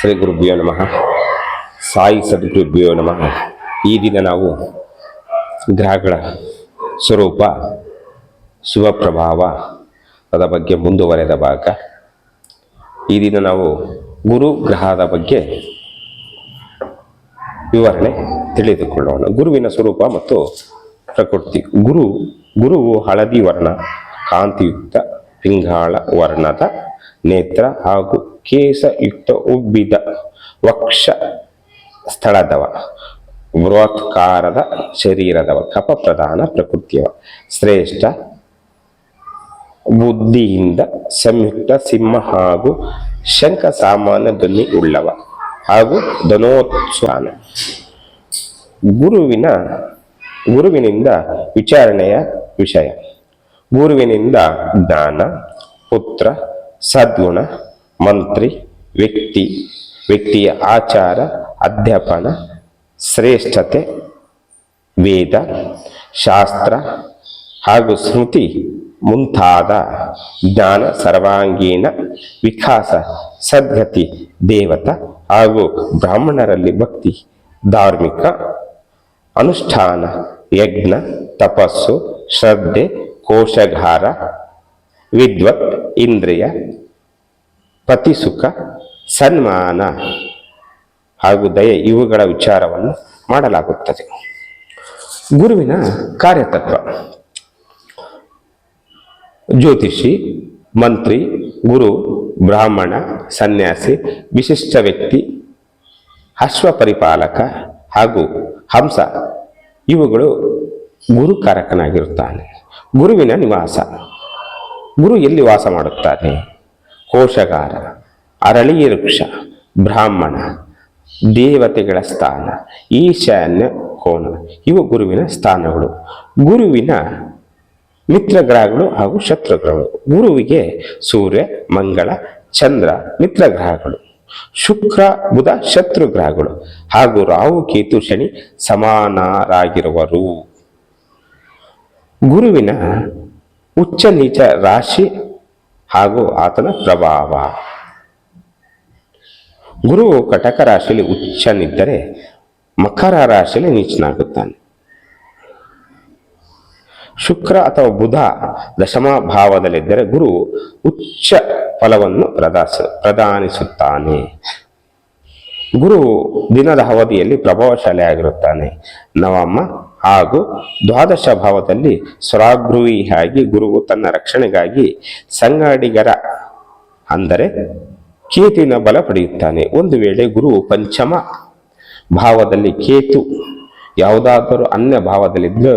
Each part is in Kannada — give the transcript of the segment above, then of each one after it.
ಶ್ರೀ ಗುರುಭ್ಯೋ ನಮಃ. ಸಾಯಿ ಸದ್ಗುರುಭ್ಯೋ ನಮಃ. ಈ ದಿನ ನಾವು ಗ್ರಹಗಳ ಸ್ವರೂಪ ಶುಭ ಪ್ರಭಾವ ಅದರ ಬಗ್ಗೆ ಮುಂದುವರೆದ ಭಾಗ. ಈ ದಿನ ನಾವು ಗುರು ಗ್ರಹದ ಬಗ್ಗೆ ವಿವರಣೆ ತಿಳಿದುಕೊಳ್ಳೋಣ. ಗುರುವಿನ ಸ್ವರೂಪ ಮತ್ತು ಪ್ರಕೃತಿ. ಗುರು, ಗುರುವು ಹಳದಿ ವರ್ಣ, ಕಾಂತಿಯುಕ್ತ ಪಿಂಗಾಳ ವರ್ಣದ ನೇತ್ರ ಹಾಗೂ ಕೇಸಯುಕ್ತ ಉಬ್ಬಿದ ವಕ್ಷ ಸ್ಥಳದವ. ಬೃಹತ್ಕಾರದ ಶರೀರದವ. ಕಪ ಪ್ರಧಾನ ಪ್ರಕೃತಿಯವ. ಶ್ರೇಷ್ಠ ಬುದ್ಧಿಯಿಂದ ಸಂಯುಕ್ತ ಸಿಂಹ ಹಾಗೂ ಶಂಖ ಸಾಮಾನ್ಯ ಧ್ವನಿ ಉಳ್ಳವ ಹಾಗೂ ಧನೋತ್ಸಾನ. ಗುರುವಿನ, ಗುರುವಿನಿಂದ ವಿಚಾರಣೆಯ ವಿಷಯ. ಗುರುವಿನಿಂದ ಜ್ಞಾನ, ಪುತ್ರ, ಸದ್ಗುಣ, ಮಂತ್ರಿ, ವ್ಯಕ್ತಿ, ವ್ಯಕ್ತಿಯ ಆಚಾರ, ಅಧ್ಯಾಪನ, ಶ್ರೇಷ್ಠತೆ, ವೇದ, ಶಾಸ್ತ್ರ ಹಾಗೂ ಸ್ಮೃತಿ ಮುಂತಾದ ಜ್ಞಾನ ಸರ್ವಾಂಗೀಣ ವಿಕಾಸ, ಸದ್ಗತಿ, ದೇವತ ಹಾಗೂ ಬ್ರಾಹ್ಮಣರಲ್ಲಿ ಭಕ್ತಿ, ಧಾರ್ಮಿಕ ಅನುಷ್ಠಾನ, ಯಜ್ಞ, ತಪಸ್ಸು, ಶ್ರದ್ಧೆ ಕೋಶಗಾರ, ವಿದ್ವತ್, ಇಂದ್ರಿಯ ಪತಿಸುಖ ಸನ್ಮಾನ ಹಾಗೂ ದಯೆ ಇವುಗಳ ವಿಚಾರವನ್ನು ಮಾಡಲಾಗುತ್ತದೆ. ಗುರುವಿನ ಕಾರ್ಯತತ್ವ. ಜ್ಯೋತಿಷಿ, ಮಂತ್ರಿ, ಗುರು, ಬ್ರಾಹ್ಮಣ, ಸನ್ಯಾಸಿ, ವಿಶಿಷ್ಟ ವ್ಯಕ್ತಿ ಅಶ್ವ ಪರಿಪಾಲಕ ಹಾಗೂ ಹಂಸ ಇವುಗಳು ಗುರುಕಾರಕನಾಗಿರುತ್ತಾನೆ. ಗುರುವಿನ ನಿವಾಸ. ಗುರು ಎಲ್ಲಿ ವಾಸ ಮಾಡುತ್ತಾನೆ? ಕೋಶಗಾರ ಅರಳಿಯ ವೃಕ್ಷ, ಬ್ರಾಹ್ಮಣ, ದೇವತೆಗಳ ಸ್ಥಾನ, ಈಶಾನ್ಯ ಕೋನ ಇವು ಗುರುವಿನ ಸ್ಥಾನಗಳು. ಗುರುವಿನ ಮಿತ್ರಗ್ರಹಗಳು ಹಾಗೂ ಶತ್ರುಗ್ರಹಗಳು. ಗುರುವಿಗೆ ಸೂರ್ಯ, ಮಂಗಳ, ಚಂದ್ರ, ಮಿತ್ರಗ್ರಹಗಳು. ಶುಕ್ರ, ಬುಧ ಶತ್ರು ಗ್ರಹಗಳು ಹಾಗೂ ರಾಹು, ಕೇತು, ಶನಿ ಸಮಾನರಾಗಿರುವರು. ಗುರುವಿನ ಉಚ್ಚ ನೀಚ ರಾಶಿ ಹಾಗೂ ಆತನ ಪ್ರಭಾವ. ಗುರು ಕಟಕ ರಾಶಿಯಲ್ಲಿ ಉಚ್ಚನಿದ್ದರೆ ಮಕರ ರಾಶಿಯಲ್ಲಿ ನೀಚನಾಗುತ್ತಾನೆ. ಶುಕ್ರ ಅಥವಾ ಬುಧ ದಶಮ ಭಾವದಲ್ಲಿದ್ದರೆ ಗುರು ಉಚ್ಚ ಫಲವನ್ನು ಪ್ರದಾಸ, ಪ್ರದಾನಿಸುತ್ತಾನೆ. ಗುರು ದಿನದ ಅವಧಿಯಲ್ಲಿ ಪ್ರಭಾವಶಾಲಿಯಾಗಿರುತ್ತಾನೆ. ನವಮ ಹಾಗೂ ದ್ವಾದಶ ಭಾವದಲ್ಲಿ ಸ್ವರಾಗೃಹಿಯಾಗಿ ಗುರುವು ತನ್ನ ರಕ್ಷಣೆಗಾಗಿ ಸಂಗಾಡಿಗರ ಅಂದರೆ ಕೇತುವಿನ ಬಲ ಪಡೆಯುತ್ತಾನೆ. ಒಂದು ವೇಳೆ ಗುರು ಪಂಚಮ ಭಾವದಲ್ಲಿ ಕೇತು, ಯಾವುದಾದರೂ ಅನ್ಯ ಭಾವದಲ್ಲಿದ್ದು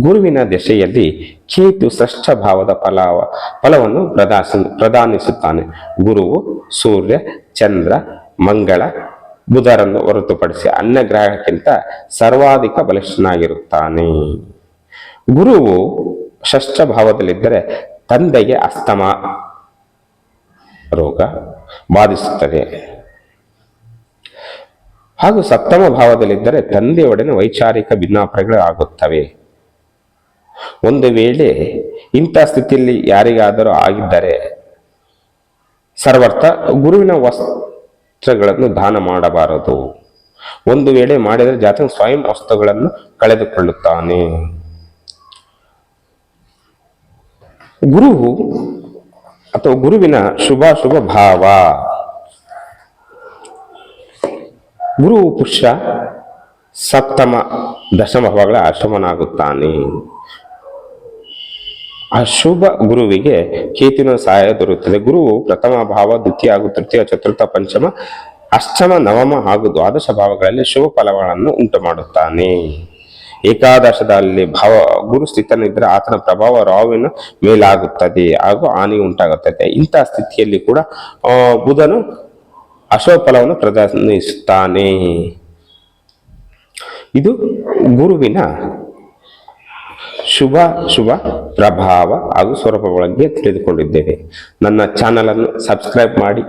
ಗುರುವಿನ ದೆಸೆಯಲ್ಲಿ ಕೇತು ಷಷ್ಠ ಭಾವದ ಫಲಾವ, ಫಲವನ್ನು ಪ್ರದಾಸ, ಪ್ರದಾನಿಸುತ್ತಾನೆ. ಗುರುವು ಸೂರ್ಯ, ಚಂದ್ರ, ಮಂಗಳ ಬುಧರನ್ನು ಹೊರತುಪಡಿಸಿ ಅನ್ಯ ಗ್ರಹಕ್ಕಿಂತ ಸರ್ವಾಧಿಕ ಬಲಿಷ್ಠನಾಗಿರುತ್ತಾನೆ. ಗುರುವು ಷಷ್ಠ ಭಾವದಲ್ಲಿದ್ದರೆ ತಂದೆಗೆ ಅಸ್ತಮ ರೋಗ ಬಾಧಿಸುತ್ತದೆ. ಹಾಗೂ ಸಪ್ತಮ ಭಾವದಲ್ಲಿದ್ದರೆ ತಂದೆಯೊಡನೆ ವೈಚಾರಿಕ ಭಿನ್ನಾಭಿಪ್ರಾಯಗಳು ಆಗುತ್ತವೆ ಒಂದು ವೇಳೆ ಇಂಥ ಸ್ಥಿತಿಯಲ್ಲಿ ಯಾರಿಗಾದರೂ ಆಗಿದ್ದರೆ ಸರ್ವರ್ಥ ಗುರುವಿನ ವಸ್ತ್ರಗಳನ್ನು ದಾನ ಮಾಡಬಾರದು. ಒಂದು ವೇಳೆ ಮಾಡಿದರೆ ಜಾತಕ ಸ್ವಯಂ ವಸ್ತುಗಳನ್ನು ಕಳೆದುಕೊಳ್ಳುತ್ತಾನೆ. ಗುರು ಅಥವಾ ಗುರುವಿನ ಶುಭಾಶುಭ ಭಾವ. ಗುರು ಪುಷ್ಯ ಸಪ್ತಮ ದಶಮ ಭಾವಗಳ ಅಷ್ಟಮನಾಗುತ್ತಾನೆ ಅಶುಭ ಗುರುವಿಗೆ ಕೇತಿನ ಸಹಾಯ ದೊರೆಯುತ್ತದೆ. ಗುರುವು ಪ್ರಥಮ ಭಾವ, ದ್ವಿತೀಯ ಹಾಗೂ ತೃತೀಯ, ಚತುರ್ಥ, ಪಂಚಮ, ಅಷ್ಟಮ, ನವಮ ಹಾಗೂ ದ್ವಾದಶ ಭಾವಗಳಲ್ಲಿ ಶುಭ ಫಲಗಳನ್ನು ಉಂಟು ಮಾಡುತ್ತಾನೆ ಏಕಾದಶದಲ್ಲಿ ಭಾವ, ಗುರು ಸ್ಥಿತನಿದ್ರೆ ಆತನ ಪ್ರಭಾವ ರಾವಿನ ಮೇಲಾಗುತ್ತದೆ ಹಾಗೂ ಹಾನಿ ಉಂಟಾಗುತ್ತದೆ. ಇಂತಹ ಸ್ಥಿತಿಯಲ್ಲಿ ಕೂಡ ಬುಧನು ಅಶುಭ ಫಲವನ್ನು ಪ್ರದರ್ಶಿಸುತ್ತಾನೆ. ಇದು ಗುರುವಿನ ಶುಭ ಶುಭ ಪ್ರಭಾವ ಹಾಗೂ ಸ್ವರೂಪಗಳ ಬಗ್ಗೆ ತಿಳಿದುಕೊಂಡಿದ್ದೇವೆ. ನನ್ನ ಚಾನಲನ್ನು ಸಬ್ಸ್ಕ್ರೈಬ್ ಮಾಡಿ.